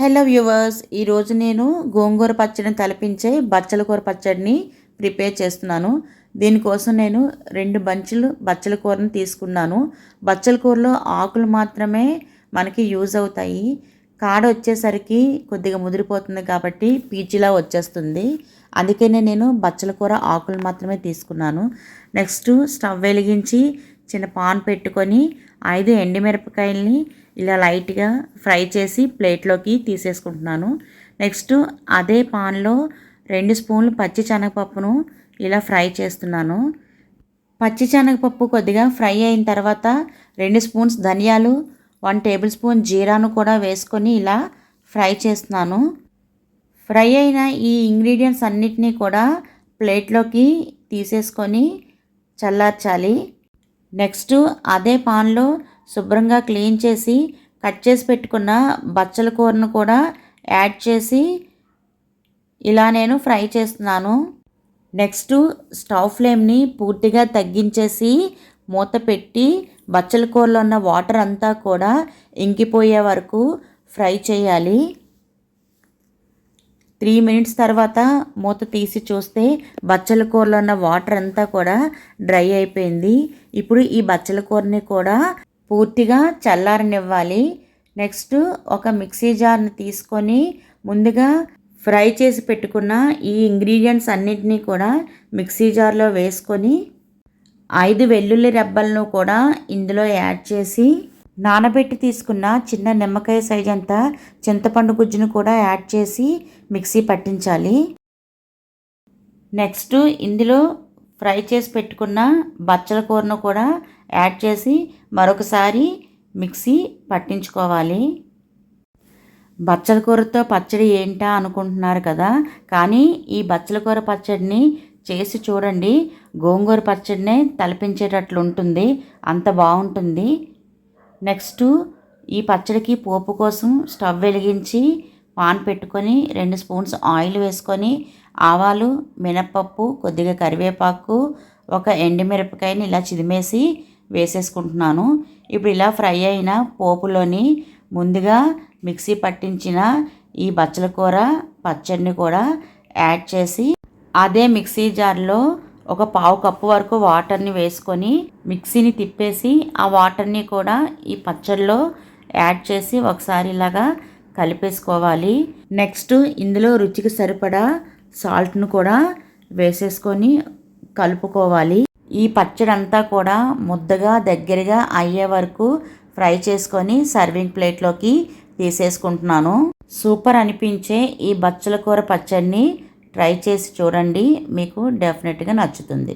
Hello viewers ఈరోజు నేను గోంగూర పచ్చడిని తలపించే బచ్చల కూర పచ్చడిని ప్రిపేర్ చేస్తున్నాను. దీనికోసం నేను రెండు బంచులు బచ్చల కూరను తీసుకున్నాను. బచ్చల కూరలో ఆకులు మాత్రమే మనకి యూజ్ అవుతాయి. కాడ వచ్చేసరికి కొద్దిగా ముదిరిపోతుంది కాబట్టి పీచిలా వచ్చేస్తుంది. అందుకనే నేను బచ్చల కూర ఆకులు మాత్రమే తీసుకున్నాను. నెక్స్ట్ స్టవ్ వెలిగించి చిన్న పాన్ పెట్టుకొని ఐదు ఎండిమిరపకాయల్ని ఇలా లైట్గా ఫ్రై చేసి ప్లేట్లోకి తీసేసుకుంటున్నాను. నెక్స్ట్ అదే పాన్లో రెండు స్పూన్లు పచ్చి శనగపప్పును ఇలా ఫ్రై చేస్తున్నాను. పచ్చి శనగపప్పు కొద్దిగా ఫ్రై అయిన తర్వాత రెండు స్పూన్స్ ధనియాలు వన్ టేబుల్ స్పూన్ జీరాను కూడా వేసుకొని ఇలా ఫ్రై చేస్తున్నాను. ఫ్రై అయిన ఈ ఇంగ్రీడియంట్స్ అన్నిటినీ కూడా ప్లేట్లోకి తీసేసుకొని చల్లార్చాలి. నెక్స్ట్ అదే పాన్లో శుభ్రంగా క్లీన్ చేసి కట్ చేసి పెట్టుకున్న బచ్చల కూరను కూడా యాడ్ చేసి ఇలా నేను ఫ్రై చేస్తున్నాను. నెక్స్ట్ స్టవ్ ఫ్లేమ్ని పూర్తిగా తగ్గించేసి మూత పెట్టి బచ్చల కూరలో ఉన్న వాటర్ అంతా కూడా ఇంకిపోయే వరకు ఫ్రై చేయాలి. త్రీ మినిట్స్ తర్వాత మూత తీసి చూస్తే బచ్చల కూరలో ఉన్న వాటర్ అంతా కూడా డ్రై అయిపోయింది. ఇప్పుడు ఈ బచ్చల కూరని కూడా పూర్తిగా చల్లారనివ్వాలి. నెక్స్ట్ ఒక మిక్సీ జార్ని తీసుకొని ముందుగా ఫ్రై చేసి పెట్టుకున్న ఈ ఇంగ్రీడియంట్స్ అన్నింటినీ కూడా మిక్సీ జార్లో వేసుకొని ఐదు వెల్లుల్లి రెబ్బలను కూడా ఇందులో యాడ్ చేసి నానబెట్టి తీసుకున్న చిన్న నిమ్మకాయ సైజ్ అంత చింతపండు గుజ్జును కూడా యాడ్ చేసి మిక్సీ పట్టించాలి. నెక్స్ట్ ఇందులో ఫ్రై చేసి పెట్టుకున్న బచ్చల కూరను కూడా యాడ్ చేసి మరొకసారి మిక్సీ పట్టించుకోవాలి. బచ్చల కూరతో పచ్చడి ఏంటా అనుకుంటున్నారు కదా కానీ ఈ బచ్చల కూర పచ్చడిని చేసి చూడండి. గోంగూర పచ్చడినే తలపించేటట్లు ఉంటుంది అంత బాగుంటుంది. నెక్స్ట్ ఈ పచ్చడికి పోపు కోసం స్టవ్ వెలిగించి పాన్ పెట్టుకొని రెండు స్పూన్స్ ఆయిల్ వేసుకొని ఆవాలు మినప్పప్పు కొద్దిగా కరివేపాకు ఒక ఎండుమిరపకాయని ఇలా చిదిమేసి వేసేసుకుంటున్నాను. ఇప్పుడు ఇలా ఫ్రై అయిన పోపులోని ముందుగా మిక్సీ పట్టించిన ఈ బచ్చల కూర పచ్చడిని కూడా యాడ్ చేసి అదే మిక్సీ జార్లో ఒక పావు కప్పు వరకు వాటర్ని వేసుకొని మిక్సీని తిప్పేసి ఆ వాటర్ని కూడా ఈ పచ్చడిలో యాడ్ చేసి ఒకసారి ఇలాగా కలిపేసుకోవాలి. నెక్స్ట్ ఇందులో రుచికి సరిపడా సాల్ట్ను కూడా వేసేసుకొని కలుపుకోవాలి. ఈ పచ్చడి అంతా కూడా ముద్దగా దగ్గరగా అయ్యే వరకు ఫ్రై చేసుకొని సర్వింగ్ ప్లేట్లోకి తీసేసుకుంటున్నాను. సూపర్ అనిపించే ఈ బచ్చల కూర పచ్చడిని ట్రై చేసి చూడండి. మీకు డెఫినెట్గా నచ్చుతుంది.